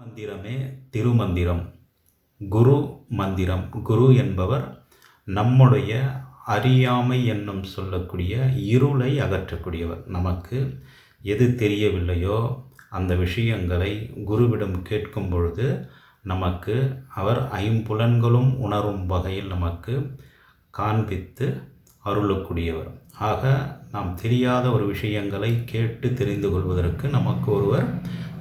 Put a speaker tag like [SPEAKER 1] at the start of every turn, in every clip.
[SPEAKER 1] மந்திரமே திருமந்திரம். குரு மந்திரம். குரு என்பவர் நம்முடைய அறியாமை என்னும் சொல்லக்கூடிய இருளை அகற்றக்கூடியவர். நமக்கு எது தெரியவில்லையோ அந்த விஷயங்களை குருவிடம் கேட்கும் பொழுது நமக்கு அவர் ஐம்புலன்களும் உணரும் வகையில் நமக்கு காண்பித்து அருளக்கூடியவர். ஆக நாம் தெரியாத ஒரு விஷயங்களை கேட்டு தெரிந்து கொள்வதற்கு நமக்கு ஒருவர்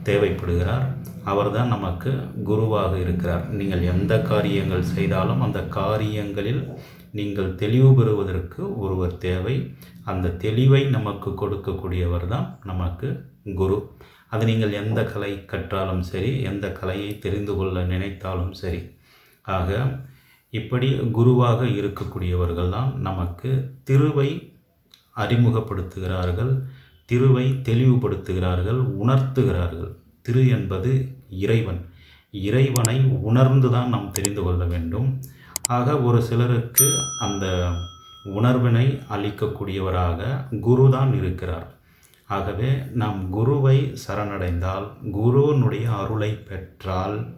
[SPEAKER 1] தேவைப்படுகிறார். அவர்தான் நமக்கு குருவாக இருக்கிறார். நீங்கள் எந்த காரியங்கள் செய்தாலும் அந்த காரியங்களில் நீங்கள் தெளிவு பெறுவதற்கு ஒருவர் தேவை. அந்த தெளிவை நமக்கு கொடுக்கக்கூடியவர் தான் நமக்கு குரு. அது நீங்கள் எந்த கலை கற்றாலும் சரி எந்த கலையை தெரிந்து கொள்ள நினைத்தாலும் சரி. ஆக இப்படி குருவாக இருக்கக்கூடியவர்கள் தான் நமக்கு திருவை அறிமுகப்படுத்துகிறார்கள் திருவை தெளிவுபடுத்துகிறார்கள் உணர்த்துகிறார்கள். திரு என்பது இறைவன். இறைவனை உணர்ந்து தான் நாம் தெரிந்து கொள்ள வேண்டும். ஆக ஒரு சிலருக்கு அந்த உணர்வினை அளிக்கக்கூடியவராக குரு தான் இருக்கிறார். ஆகவே நாம் குருவை சரணடைந்தால் குருவனுடைய அருளை பெற்றால்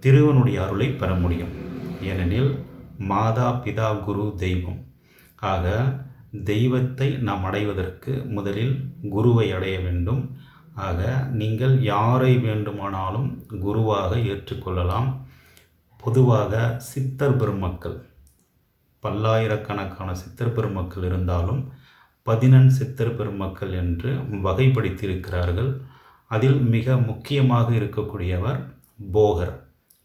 [SPEAKER 1] திருவனுடைய அருளை பெற முடியும். ஏனெனில் மாதா பிதா குரு தெய்வம். ஆக தெய்வத்தை நாம் அடைவதற்கு முதலில் குருவை அடைய வேண்டும். ஆக நீங்கள் யாரை வேண்டுமானாலும் குருவாக ஏற்றுக்கொள்ளலாம். பொதுவாக சித்தர் பெருமக்கள் பல்லாயிரக்கணக்கான சித்தர் பெருமக்கள் இருந்தாலும் பதினெண் சித்தர் பெருமக்கள் என்று வகைப்படுத்தியிருக்கிறார்கள். அதில் மிக முக்கியமாக இருக்கக்கூடியவர் போகர்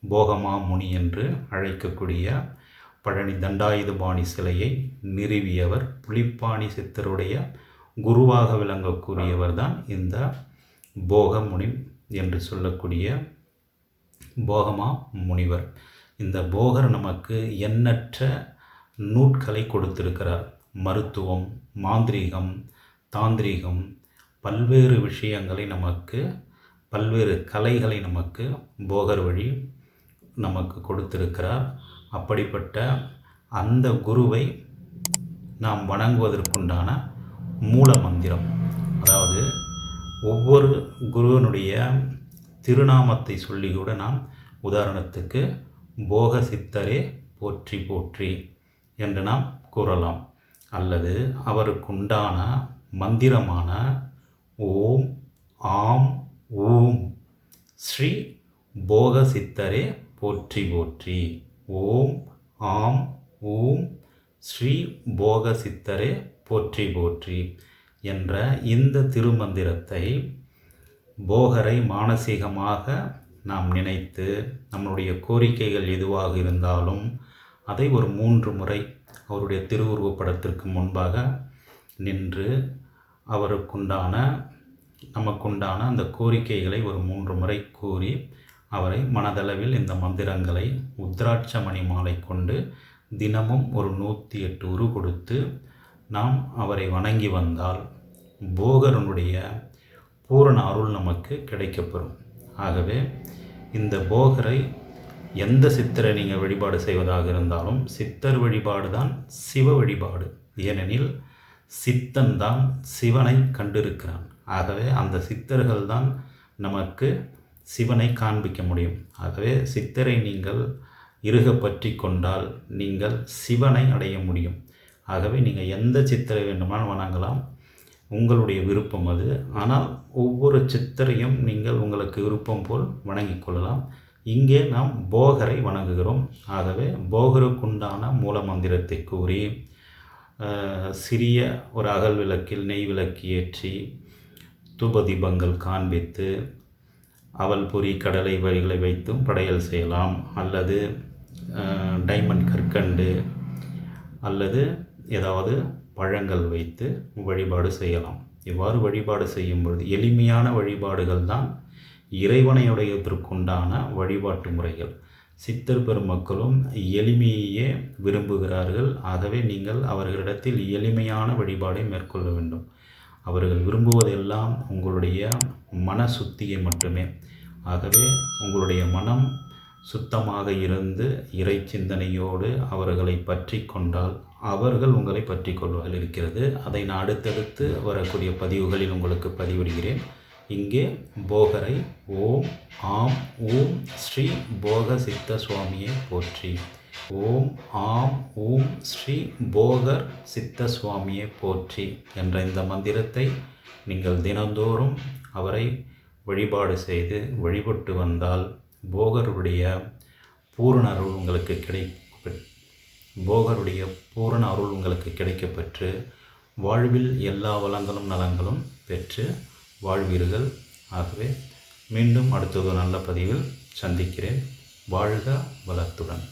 [SPEAKER 1] போகமா முனி என்று அழைக்கக்கூடிய பழனி தண்டாயுதபாணி சிலையை நிறுவியவர் புலிப்பாணி சித்தருடைய குருவாக விளங்கக்கூடியவர் தான் இந்த போகமுனி என்று சொல்லக்கூடிய போகமா முனிவர். இந்த போகர் நமக்கு எண்ணற்ற நூட்களை கொடுத்திருக்கிறார். மருத்துவம் மாந்திரீகம் தாந்திரீகம் பல்வேறு விஷயங்களை நமக்கு பல்வேறு கலைகளை நமக்கு போகர் வழி நமக்கு கொடுத்திருக்கிறார். அப்படிப்பட்ட அந்த குருவை நாம் வணங்குவதற்குண்டான மூல மந்திரம் அதாவது ஒவ்வொரு குருவனுடைய திருநாமத்தை சொல்லி கூட நாம் உதாரணத்துக்கு போக சித்தரே போற்றி போற்றி என்று நாம் கூறலாம். அல்லது அவருக்குண்டான மந்திரமான ஓம் ஆம் ஊம். ஸ்ரீ போக சித்தரே போற்றி போற்றி. ஓம் ஆம் ஊம். ஸ்ரீ போக சித்தரே போற்றி போற்றி. என்ற இந்த திருமந்திரத்தை போகரை மானசீகமாக நாம் நினைத்து நம்மளுடைய கோரிக்கைகள் எதுவாக இருந்தாலும் அதை ஒரு மூன்று முறை அவருடைய திருவுருவப்படத்திற்கு முன்பாக நின்று அவருக்குண்டான நமக்குண்டான அந்த கோரிக்கைகளை ஒரு மூன்று முறை கூறி அவரை மனதளவில் இந்த மந்திரங்களை உத்ராட்சமணி மாலை கொண்டு தினமும் ஒரு நூற்றி எட்டு உரு கொடுத்து நாம் அவரை வணங்கி வந்தால் போகரனுடைய பூரண அருள் நமக்கு கிடைக்கப்பெறும். ஆகவே இந்த போகரை எந்த சித்தரை நீங்கள் வழிபாடு செய்வதாக இருந்தாலும் சித்தர் வழிபாடு தான் சிவ வழிபாடு. ஏனெனில் சித்தன் தான் சிவனை கண்டிருக்கிறான். ஆகவே அந்த சித்தர்கள் தான் நமக்கு சிவனை காண்பிக்க முடியும். ஆகவே சித்தரை நீங்கள் இருக பற்றி கொண்டால் நீங்கள் சிவனை அடைய முடியும். ஆகவே நீங்கள் எந்த சித்தரை வேண்டுமானால் வணங்கலாம். உங்களுடைய விருப்பம் அது. ஆனால் ஒவ்வொரு சித்தரையும் நீங்கள் உங்களுக்கு விருப்பம் போல் வணங்கிக் கொள்ளலாம். இங்கே நாம் போகரை வணங்குகிறோம். ஆகவே போகருக்குண்டான மூல மந்திரத்தை கூறி சிறிய ஒரு அகல் விளக்கில் நெய் விளக்கு ஏற்றி தூப தீபங்கள் காண்பித்து அவல் பொறி கடலை வரிகளை வைத்தும் படையல் செய்யலாம். அல்லது டைமண்ட் கற்கண்டு அல்லது ஏதாவது பழங்கள் வைத்து வழிபாடு செய்யலாம். இவ்வாறு வழிபாடு செய்யும் பொழுது எளிமையான வழிபாடுகள் தான் இறைவனையுடையதற்குண்டான வழிபாட்டு முறைகள். சித்தர் பெருமக்களும் எளிமையே விரும்புகிறார்கள். ஆகவே நீங்கள் அவர்களிடத்தில் எளிமையான வழிபாடை மேற்கொள்ள வேண்டும். அவர்கள் விரும்புவதெல்லாம் உங்களுடைய மன சுத்தியை மட்டுமே. ஆகவே உங்களுடைய மனம் சுத்தமாக இருந்து இறை சிந்தனையோடு அவர்களை பற்றி கொண்டால் அவர்கள் உங்களை பற்றி கொள்வார்கள் இருக்கிறது. அதை நான் அடுத்தடுத்து வரக்கூடிய பதிவுகளில் உங்களுக்கு பதிவிடுகிறேன். இங்கே போகரை ஓம் ஆம் ஓம் ஸ்ரீ போக சித்த சுவாமியை போற்றி. ஓம் ஆம் ஓம் ஸ்ரீ போகர் சித்த சுவாமியை போற்றி என்ற இந்த மந்திரத்தை நீங்கள் தினந்தோறும் அவரை வழிபாடு செய்து வழிபட்டு வந்தால் போகருடைய பூரண அருள் உங்களுக்கு கிடை போகருடைய பூரண அருள் உங்களுக்கு கிடைக்கப்பெற்று வாழ்வில் எல்லா வளங்களும் நலங்களும் பெற்று வாழ்வீர்கள். ஆகவே மீண்டும் அடுத்தது நல்ல பதிவில் சந்திக்கிறேன். வாழ்க வளத்துடன்.